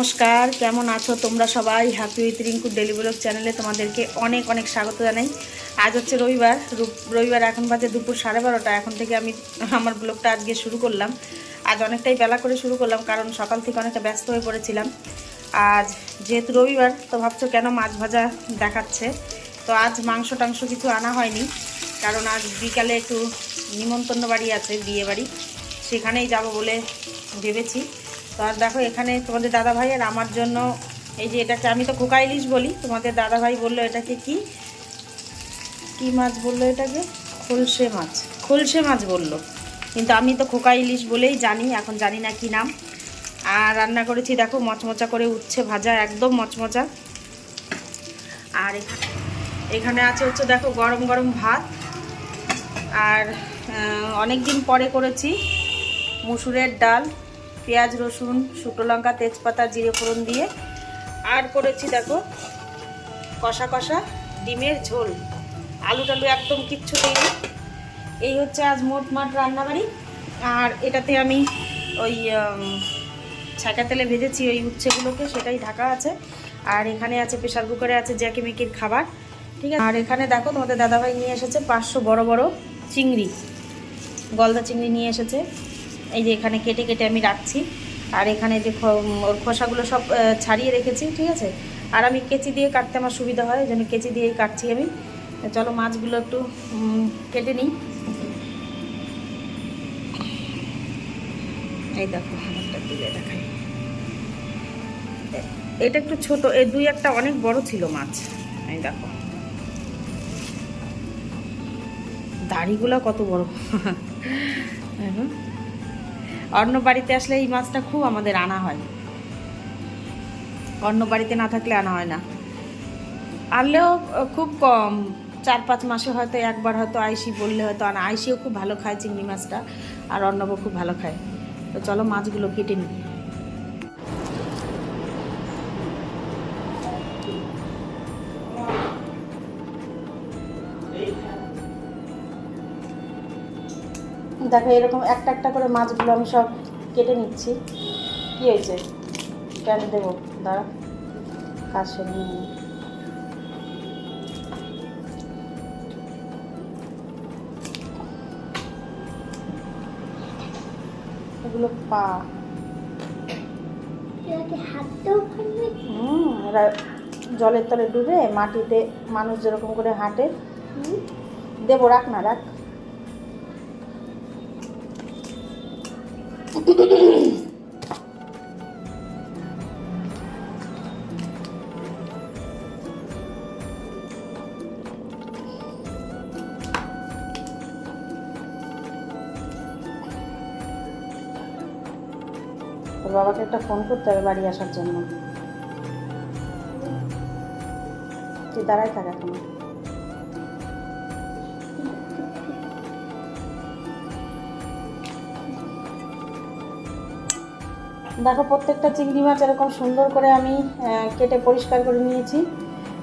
নমস্কার, কেমন আছো তোমরা সবাই? Happy with Rinku daily blog চ্যানেলে তোমাদেরকে অনেক অনেক স্বাগত জানাই। আজ হচ্ছে রবিবার রবিবার এখন বাজে দুপুর সাড়ে বারোটা। এখন থেকে আমি আমার ব্লগটা আজকে শুরু করলাম। আজ অনেকটাই বেলা করে শুরু করলাম, কারণ সকাল থেকে অনেকটা ব্যস্ত হয়ে পড়েছিলাম। আজ যেহেতু রবিবার, তো ভাবছ কেন মাছ ভাজা দেখাচ্ছে? তো আজ মাংস টাংস কিছু আনা হয়নি, কারণ আজ বিকালে একটু নিমন্ত্রণ বাড়ি আছে, বিয়ে বাড়ি। সেখানেই যাব বলে ভেবেছি। তো আর দেখো এখানে তোমাদের দাদা ভাই আর আমার জন্য এই যে এটাকে, আমি তো খোকা ইলিশ বলি, তোমাদের দাদা ভাই বলল এটাকে কি? কি মাছ বলল এটাকে? খোলসে মাছ। খোলসে মাছ বলল। কিন্তু আমি তো খোকা ইলিশ বলেই জানি, এখন জানি না কি নাম। আর রান্না করেছি, দেখো, মচমচা করে উঠছে ভাজা, একদম মচমচা। আর এখানে আছে হচ্ছে, দেখো, গরম গরম ভাত। আর অনেক দিন পরে করেছি, মুসুরের ডাল। পেঁয়াজ, রসুন, শুকনো লঙ্কা, তেজপাতা, জিরে ফোড়ন দিয়ে আর করেছি দেখো কষা কষা ডিমের ঝোল। আলু টালু একদম কিচ্ছু দেয়নি এই হচ্ছে আজ মোট মাঠ রান্নাবাড়ি। আর এটাতে আমি ওই ছাকা তেলে ভেজেছি ওই উচ্ছেগুলোকে, সেটাই ঢাকা আছে। আর এখানে আছে প্রেশার কুকারে আছে জ্যাকি মেকির খাবার। ঠিক আছে? আর এখানে দেখো তোমাদের দাদাভাই নিয়ে এসেছে পাঁচশো বড় বড় চিংড়ি। গলদা চিংড়ি নিয়ে এসেছে। এই যে এখানে কেটে কেটে আমি রাখছি। আর এখানে যে ওর খোসাগুলো সব ছাড়িয়ে রেখেছি, ঠিক আছে? আর আমি কেচি দিয়ে কাটতে আমার সুবিধা হয় ওই জন্য কেচি দিয়েই কাটছি আমি। চলো মাছগুলো একটু কেটে নিই। এই দেখো, হাতটা তুলে দেখাই। এটা একটু ছোট এই দুই একটা অনেক বড় ছিল মাছ। এই দেখো। দাড়িগুলো কত বড়। দেখো। অন্য বাড়িতে আসলে এই মাছটা খুব আমাদের আনা হয়। অন্য বাড়িতে না থাকলে আনা হয় না। আনলেও খুব কম। চার পাঁচ মাসে হয়তো একবার হয়তো আইসি বললে হয়তো আনা আইসিও খুব ভালো খায় চিংড়ি মাছটা, আর অর্ণবও খুব ভালো খায়। তো চলো মাছগুলো কেটে নিই। দেখো এরকম একটা একটা করে মাছগুলো আমি সব কেটে নিচ্ছি। কি হয়েছে? কেন দেবো? দাঁড়া। কাজ নিয়ে এগুলো পা। এরা জলের তলে ডুবে মাটিতে মানুষ যেরকম করে হাঁটে। দেবো রাখ না রাখ। তোর বাবাকে একটা ফোন করতে হবে বাড়ি আসার জন্য। তুই দাঁড়াই থাক এখন। দেখো, প্রত্যেকটা চিংড়ি মাছ এরকম সুন্দর করে আমি কেটে পরিষ্কার করে নিয়েছি।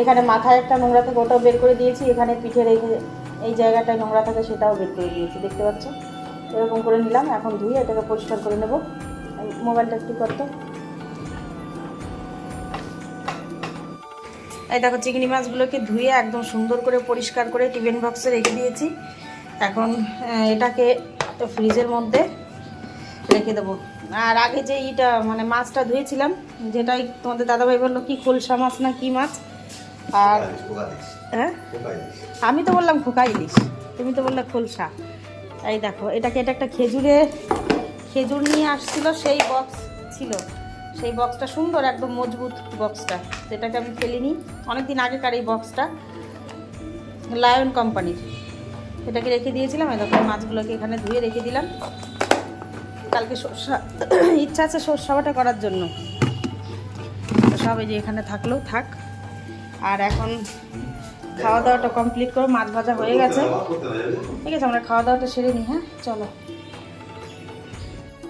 এখানে মাথায় একটা নোংরা থেকে ওটাও বের করে দিয়েছি। এখানে পিঠের এই এই জায়গাটায় নোংরা থাকে সেটাও বের করে দিয়েছি, দেখতে পাচ্ছ? এরকম করে নিলাম, এখন ধুয়ে এটাকে পরিষ্কার করে নেব। মোবাইলটা একটু করতো এই দেখো, চিংড়ি মাছগুলোকে ধুয়ে একদম সুন্দর করে পরিষ্কার করে টিফিন বক্সে রেখে দিয়েছি। এখন এটাকে ফ্রিজের মধ্যে রেখে দেবো। আর আগে যে ইটা মানে মাছটা ধুয়েছিলাম যেটাই তোমাদের দাদাভাই বলল কি খোলসা মাছ না কি মাছ? আর হ্যাঁ? আমি তো বললাম খোকা ইলিশ তুমি তো বললে খোলসা। এই দেখো এটাকে এটা একটা খেজুরে খেজুর নিয়ে আসছিল সেই বক্স ছিল। সেই বক্সটা সুন্দর একদম মজবুত বক্সটা যেটাকে আমি ফেলিনি। অনেকদিন আগেকার এই বক্সটা লায়ন কোম্পানির এটাকে রেখে দিয়েছিলাম এই দেখো মাছগুলোকে এখানে ধুয়ে রেখে দিলাম। কালকে সর্ষা, ইচ্ছা আছে সর্ষা বাটা করার জন্য। সব এই যে এখানে থাকলেও থাক। আর এখন খাওয়া দাওয়াটা কমপ্লিট করে, মাছ ভাজা হয়ে গেছে। ঠিক আছে, আমরা খাওয়া দাওয়াটা সেরে নিই হ্যাঁ? চলো।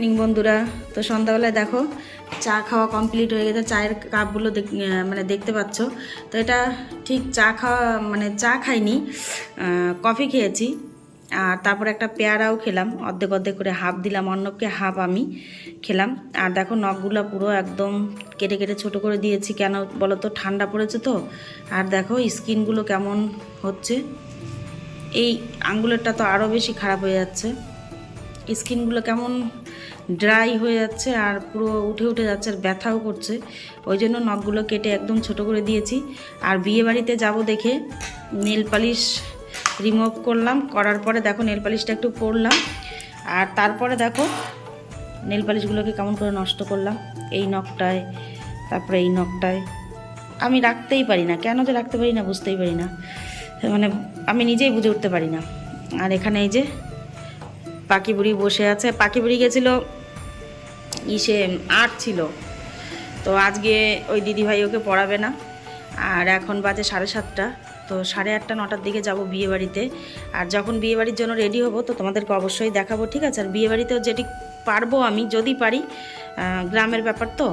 নিং বন্ধুরা, তো সন্ধ্যাবেলায় দেখো, চা খাওয়া কমপ্লিট হয়ে গেছে। চায়ের কাপগুলো মানে দেখতে পাচ্ছ। তো এটা ঠিক চা খাওয়া মানে চা খাইনি কফি খেয়েছি। আর তারপরে একটা পেয়ারাও খেলাম, অর্ধেক অর্ধেক করে হাফ দিলাম অন্যকে হাফ আমি খেলাম। আর দেখো নখগুলো পুরো একদম কেটে কেটে ছোট করে দিয়েছি, কেন বলো তো ঠান্ডা পড়েছে তো? আর দেখো স্কিনগুলো কেমন হচ্ছে। এই আঙ্গুলেরটা তো আরও বেশি খারাপ হয়ে যাচ্ছে। স্কিনগুলো কেমন ড্রাই হয়ে যাচ্ছে আর পুরো উঠে উঠে যাচ্ছে আর ব্যথাও করছে। ওই জন্য নখগুলো কেটে একদম ছোট করে দিয়েছি। আর বিয়ে বাড়িতে যাব দেখে, নেল পালিশ রিমুভ করলাম, করার পরে দেখো নেল পালিশটা একটু পরলাম। আর তারপরে দেখো নেল পালিশগুলোকে কেমন করে নষ্ট করলাম, এই নখটায়, তারপরে এই নখটায়। আমি রাখতেই পারি না, কেন যে রাখতে পারি না বুঝতেই পারি না। মানে আমি নিজেই বুঝে উঠতে পারি না। আর এখানে এই যে পাখি বুড়ি বসে আছে, পাখি বুড়ি গেছিল ইসে আর্ট ছিল। তো আজকে ওই দিদিভাই ওকে পড়াবে না। আর এখন বাজে সাড়ে সাতটা। তো সাড়ে আটটা, নটার দিকে যাব বিয়ে বাড়িতে আর যখন বিয়ে বাড়ির জন্য রেডি হব, তো তোমাদেরকে অবশ্যই দেখাবো, ঠিক আছে? আর বিয়ে বাড়িতেও যেটি পারব আমি, যদি পারি গ্রামের ব্যাপার তো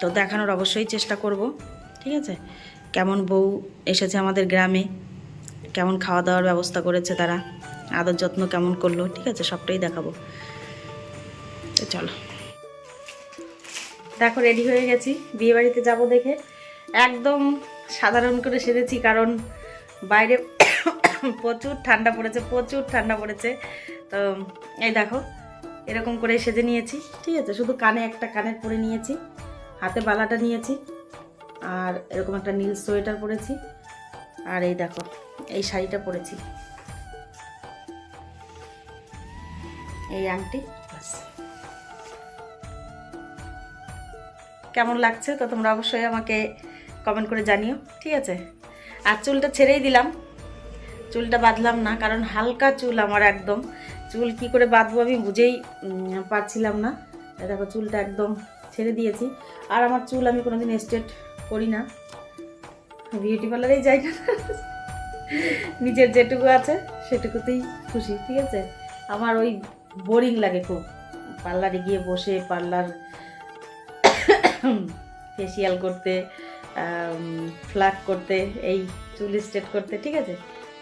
তো দেখানোর অবশ্যই চেষ্টা করব, ঠিক আছে? কেমন বউ এসেছে আমাদের গ্রামে? কেমন খাওয়া দাওয়ার ব্যবস্থা করেছে তারা? আদর যত্ন কেমন করল? ঠিক আছে, সবটাই দেখাবো। চলো। দেখো রেডি হয়ে গেছি। বিয়ে বাড়িতে যাব দেখে। একদম সাধারণ করে সেজেছি কারণ বাইরে প্রচুর ঠান্ডা পড়েছে, প্রচুর ঠান্ডা পড়েছে। তো এই দেখো, এরকম করে সেজে নিয়েছি, ঠিক আছে? শুধু কানে একটা কানের পরে নিয়েছি, হাতে বালাটা নিয়েছি, আর এরকম একটা নীল সোয়েটার পরেছি, আর এই দেখো, এই শাড়িটা পরেছি। এই আংটি। কেমন লাগছে? তো তোমরা অবশ্যই আমাকে কমেন্ট করে জানিও, ঠিক আছে? আর চুলটা ছেড়েই দিলাম। চুলটা বাঁধলাম না, কারণ হালকা চুল আমার একদম। চুল কি করে বাঁধবো আমি বুঝেই পারছিলাম না। দেখো, চুলটা একদম ছেড়ে দিয়েছি। আর আমার চুল আমি কোনোদিন স্ট্রেট করি না। বিউটি পার্লারেই যাই না। নিজের যেটুকু আছে, সেটুকুতেই খুশি, ঠিক আছে? আমার ওই বোরিং লাগে খুব। পার্লারে গিয়ে বসে পার্লার ফেসিয়াল করতে ফ্ল্যাক করতে, এই চুল স্ট্রেট করতে, ঠিক আছে?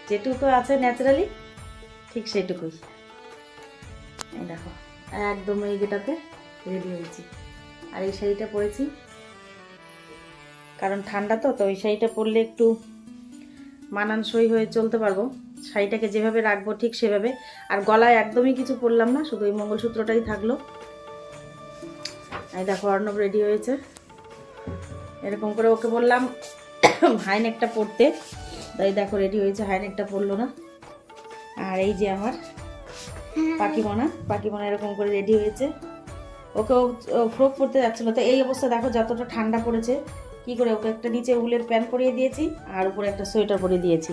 যেটুকু আছে ন্যাচারালি ঠিক সেটুকুই এই দেখো, একদম এই যেটাতে রেডি হয়েছি আর এই শাড়িটা পরেছি। কারণ ঠান্ডা তো তো ওই শাড়িটা পরলে একটু মানানসই হয়ে চলতে পারব। শাড়িটাকে যেভাবে রাখব ঠিক সেভাবে। আর গলায় একদমই কিছু পরলাম না, শুধু ওই মঙ্গলসূত্রটাই থাকল। এই দেখো, অর্ণব রেডি হয়েছে। এরকম করে ওকে বললাম, হাইনেকটা পরতে। তাই দেখো রেডি হয়েছে, হাইনেকটা পরলো না। আর এই যে আমার পাখিমনা পাখিমনা এরকম করে রেডি হয়েছে। ওকে ফ্রক পরতে যাচ্ছিল। তো এই অবস্থা দেখো, যতটা ঠান্ডা পড়েছে, কি করে ওকে একটা নিচে উলের প্যান্ট পরিয়ে দিয়েছি, আর উপরে একটা সোয়েটার পরিয়ে দিয়েছি।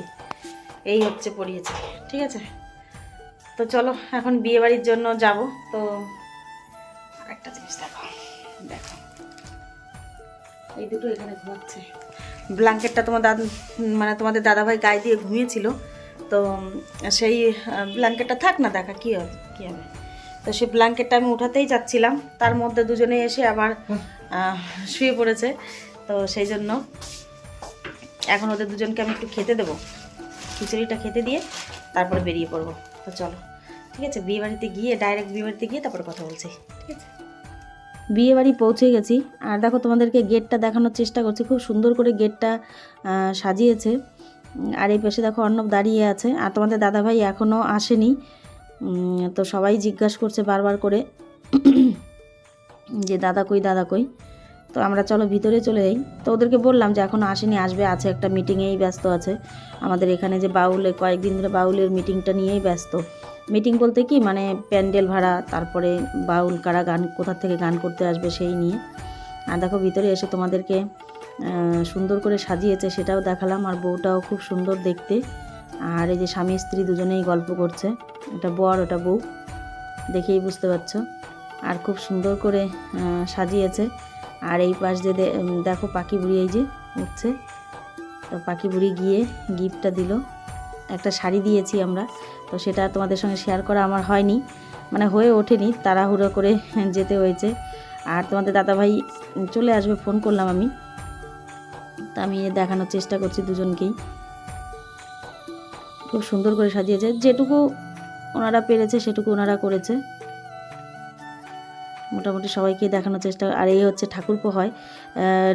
এই হচ্ছে পরিয়েছি, ঠিক আছে? তো চলো, এখন বিয়ে বাড়ির জন্য যাব। তো একটা জিনিস দেখো। এই দুটো এখানে ঘুমাচ্ছে। ব্ল্যাঙ্কেটটা তোমার দাদ মানে তোমাদের দাদাভাই গায়ে দিয়ে ঘুমিয়েছিল। তো, সেই ব্ল্যাঙ্কেটটা থাক না, দেখা কী হবে কী হবে। তো সেই ব্ল্যাঙ্কেটটা আমি উঠাতেই যাচ্ছিলাম। তার মধ্যে দুজনে এসে আবার শুয়ে পড়েছে। তো সেই জন্য এখন ওদের দুজনকে আমি একটু খেতে দেবো। খিচুড়িটা খেতে দিয়ে তারপরে বেরিয়ে পড়ব। তো চলো, ঠিক আছে? বিয়ে বাড়িতে গিয়ে ডাইরেক্ট বিয়ে বাড়িতে গিয়ে তারপরে কথা বলছি। ঠিক আছে? বিয়ে বাড়ি পৌঁছে গেছি। আর দেখো তোমাদেরকে গেটটা দেখানোর চেষ্টা করছি। খুব সুন্দর করে গেটটা সাজিয়েছে। আর এই পাশে দেখো অর্ণব দাঁড়িয়ে আছে। আর তোমাদের দাদাভাই এখনও আসেনি। তো সবাই জিজ্ঞাসা করছে বারবার করে যে দাদা কই দাদা কই? তো আমরা চলো ভিতরে চলে যাই। তো ওদেরকে বললাম যে এখনও আসেনি, আসবে, আছে একটা মিটিংয়েই ব্যস্ত আছে। আমাদের এখানে যে বাউলে, কয়েকদিন ধরে বাউলের মিটিংটা নিয়েই ব্যস্ত। মিটিং বলতে কি মানে প্যান্ডেল ভাড়া, তারপরে বাউল কারা গান, কোথা থেকে গান করতে আসবে সেই নিয়ে। আর দেখো ভিতরে এসে তোমাদেরকে সুন্দর করে সাজিয়েছে, সেটাও দেখালাম। আর বউটাও খুব সুন্দর দেখতে। আর এই যে স্বামী স্ত্রী দুজনেই গল্প করছে। এটা বর ওটা বউ, দেখেই বুঝতে পারছ। আর খুব সুন্দর করে সাজিয়েছে। আর এই পাশ যে দেখো পাখি বুড়ি এই যে উঠছে। তো পাখি বুড়ি গিয়ে গিফটটা দিল। একটা শাড়ি দিয়েছি আমরা। তো সেটা তোমাদের সঙ্গে শেয়ার করা আমার হয়নি। মানে হয়ে ওঠেনি, তাড়াহুড়ো করে যেতে হয়েছে। আর তোমাদের দাদাভাই চলে আসবে ফোন করলাম আমি। তা আমি দেখানোর চেষ্টা করছি দুজনকেই। খুব সুন্দর করে সাজিয়েছে। যেটুকু ওনারা পেরেছে, সেটুকু ওনারা করেছে। মোটামুটি সবাইকে দেখানোর চেষ্টা। আর এই হচ্ছে ঠাকুরপো হয়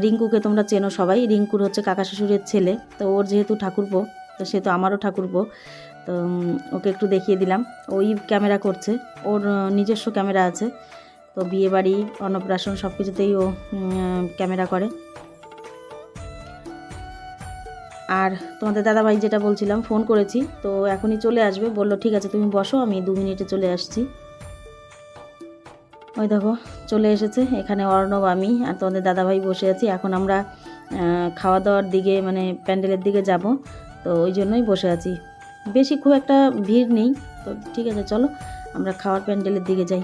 রিঙ্কুকে তোমরা চেনো সবাই। রিঙ্কুর হচ্ছে কাকা শ্বশুরের ছেলে। তো ওর যেহেতু ঠাকুরপো তো সে তো আমারও ঠাকুরপো তো ওকে একটু দেখিয়ে দিলাম। ওই ক্যামেরা করছে। ওর নিজস্ব ক্যামেরা আছে। তো বিয়ে বাড়ি অন্নপ্রাশন সব কিছুতেই ও ক্যামেরা করে। আর তোমাদের দাদাভাই যেটা বলছিলাম, ফোন করেছি। তো এখনই চলে আসবে। বলল, ঠিক আছে, তুমি বসো, আমি দু মিনিটে চলে আসছি। ওই দেখো, চলে এসেছে। এখানে অর্ণব, আমি আর তোমাদের দাদাভাই বসে আছি। এখন আমরা খাওয়া দাওয়ার দিকে মানে প্যান্ডেলের দিকে যাব। তো ওই জন্যই বসে আছি। বেশি খুব একটা ভিড় নেই, তো ঠিক আছে চলো, আমরা খাওয়ার প্যান্ডেলের দিকে যাই।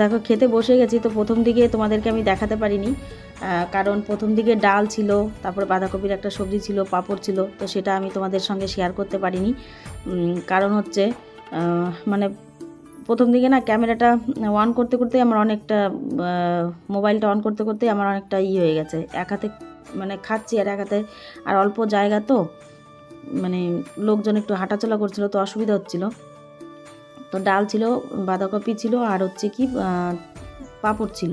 দেখো খেতে বসে গেছি, তো প্রথম দিকে তোমাদেরকে আমি দেখাতে পারিনি কারণ প্রথম দিকে ডাল ছিল, তারপরে বাঁধাকপির একটা সবজি ছিল, পাঁপড় ছিল, তো সেটা আমি তোমাদের সঙ্গে শেয়ার করতে পারিনি। কারণ হচ্ছে মানে প্রথম দিকে না ক্যামেরাটা অন করতে করতে আমার অনেকটা মোবাইলটা অন করতে করতে আমার অনেকটা ই হয়ে গেছে। এক হাতে মানে খাচ্ছি আর এক হাতে, আর অল্প জায়গা তো মানে লোকজন একটু হাঁটাচলা করছিল, তো অসুবিধা হচ্ছিল। তো ডাল ছিল, বাঁধাকপি ছিল, আর হচ্ছে কি পাঁপড় ছিল।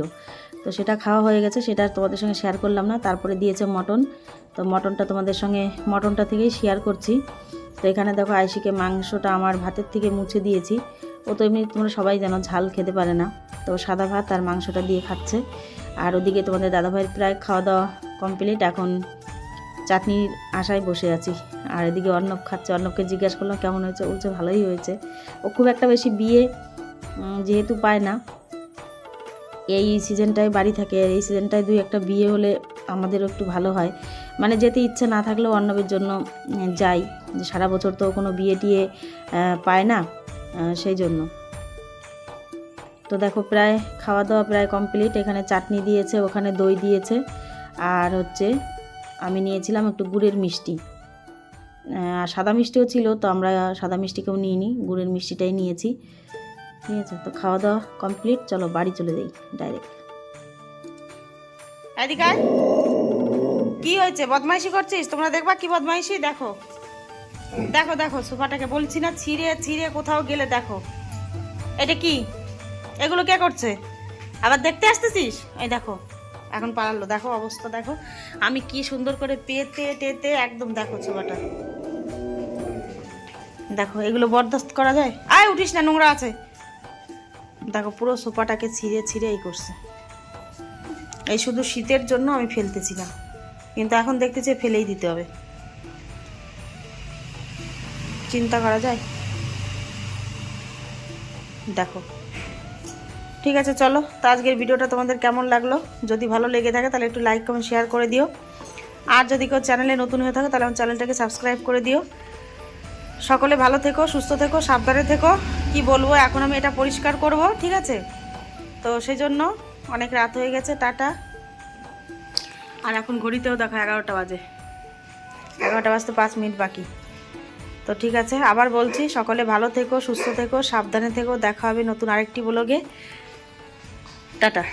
তো সেটা খাওয়া হয়ে গেছে, সেটা তোমাদের সঙ্গে শেয়ার করলাম না। তারপরে দিয়েছে মটন। তো মটনটা তোমাদের সঙ্গে, মটনটা থেকেই শেয়ার করছি। তো এখানে দেখো আইসিকে মাংসটা আমার ভাতের থেকে মুছে দিয়েছি। ও তো এমনি তোমরা সবাই জানো, ঝাল খেতে পারে না। তো সাদা ভাত আর মাংসটা দিয়ে খাচ্ছে। আর ওদিকে তোমাদের দাদাভাইয়ের প্রায় খাওয়া দাওয়া কমপ্লিট এখন চাটনির আশায় বসে আছি। আর এদিকে অর্ণব খাচ্ছে। অর্ণবকে জিজ্ঞাসা করলাম, কেমন হয়েছে? বলছে, ভালোই হয়েছে। ও খুব একটা বেশি বিয়ে যেহেতু পায় না, এই সিজনটায় বাড়ি থাকে। এই সিজনটায় দুই একটা বিয়ে হলে আমাদেরও একটু ভালো হয়। মানে যেতে ইচ্ছে না থাকলেও অর্ণবের জন্য যাই। সারা বছর তো কোনো বিয়ে টিয়ে পায় না সেই জন্য। তো দেখো, প্রায় খাওয়া দাওয়া প্রায় কমপ্লিট। এখানে চাটনি দিয়েছে, ওখানে দই দিয়েছে। আর হচ্ছে আমি নিয়েছিলাম একটু গুড়ের মিষ্টি। আর সাদা মিষ্টিও ছিল, তো আমরা সাদা মিষ্টিকেও নিইনি, গুড়ের মিষ্টিটাই নিয়েছি। ঠিক আছে তো খাওয়া দাওয়া কমপ্লিট চলো বাড়ি চলে যাই ডাইরেক্ট এদিকে কি হয়েছে? বদমাইশি করছিস? তোমরা দেখবা কি বদমাইশি? দেখো। দেখো দেখো, সোফাটাকে বলছি না, ছিঁড়ে ছিঁড়ে কোথাও গেলে দেখো। এটা কি? এগুলো কে করছে? আবার দেখতে আসতেছিস? এই দেখো। এখন পালালো। দেখো অবস্থা, দেখো। আমি কি সুন্দর করে পেতে, টেতে একদম দেখো সোফাটা দেখো, এগুলো বরদাস্ত করা যায়? আয়, উঠিস না, নোংরা আছে। দেখো, পুরো সোফাটাকে ছিঁড়ে ছিঁড়ে এই করছে। এই শুধু শীতের জন্য আমি ফেলতেছিলাম কিন্তু এখন দেখতে দেখতেছি ফেলেই দিতে হবে। চিন্তা করা যায়? দেখো। ঠিক আছে, চলো। তো আজকের ভিডিওটা তোমাদের কেমন লাগল? যদি ভালো লেগে থাকে, তাহলে একটু লাইক কমেন্ট শেয়ার করে দিও। আর যদি কেউ চ্যানেলে নতুন হয়ে থাকে, তাহলে আমার চ্যানেলটাকে সাবস্ক্রাইব করে দিও। সকলে ভালো থেকো, সুস্থ থেকো, সাবধানে থেকো। কি বলব, এখন আমি এটা পরিষ্কার করব, ঠিক আছে? তো সেই জন্য অনেক রাত হয়ে গেছে, টাটা। আর এখন ঘড়িতেও দেখো এগারোটা বাজে। এগারোটা বাজতে পাঁচ মিনিট বাকি। তো ঠিক আছে, আবার বলছি, সকলে ভালো থেকো, সুস্থ থেকো, সাবধানে থেকো। দেখা হবে নতুন আরেকটি ব্লগে টাটা।